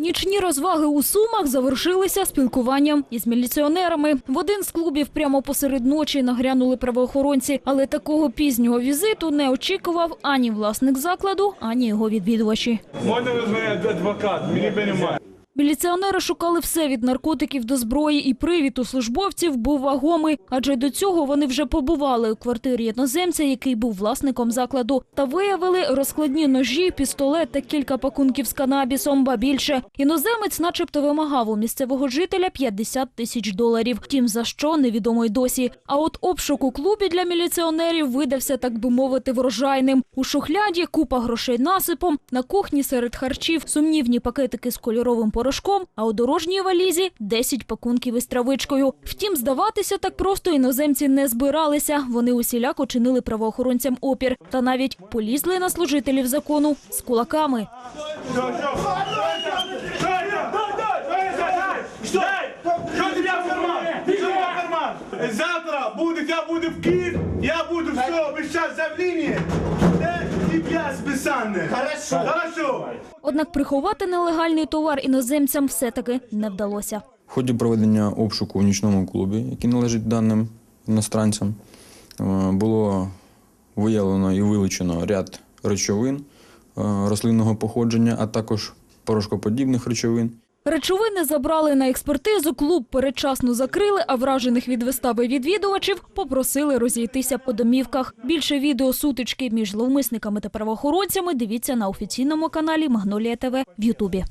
Нічні розваги у Сумах завершилися спілкуванням із міліціонерами. В один з клубів прямо посеред ночі нагрянули правоохоронці, але такого пізнього візиту не очікував ані власник закладу, ані його відвідувачі. Можна визвати адвокат, мені немає. Міліціонери шукали все від наркотиків до зброї, і привід у службовців був вагомий, адже до цього вони вже побували у квартирі іноземця, який був власником закладу, та виявили розкладні ножі, пістолет та кілька пакунків з канабісом. Ба більше іноземець, начебто, вимагав у місцевого жителя 50 тисяч доларів. Втім, за що невідомо й досі. А от обшук у клубі для міліціонерів видався, так би мовити, врожайним. У шухляді купа грошей насипом, на кухні серед харчів сумнівні пакетики з кольоровим порошком, а у дорожній валізі 10 пакунків із травичкою. Втім, здаватися так просто іноземці не збиралися. Вони усіляко чинили правоохоронцям опір та навіть полізли на служителів закону з кулаками. Завтра буде, я буду в Київ, я буду все обіцяти заявлення. Хорошо. Хорошо. Однак приховати нелегальний товар іноземцям все-таки не вдалося. В ході проведення обшуку у нічному клубі, який належить даним іностранцям, е, було виявлено і вилучено ряд речовин е, рослинного походження, а також порошкоподібних речовин. Речовини забрали на експертизу, клуб передчасно закрили, а вражених від вистави відвідувачів попросили розійтися по домівках. Більше відео сутички між зловмисниками та правоохоронцями дивіться на офіційному каналі Магнолія ТВ в Ютубі.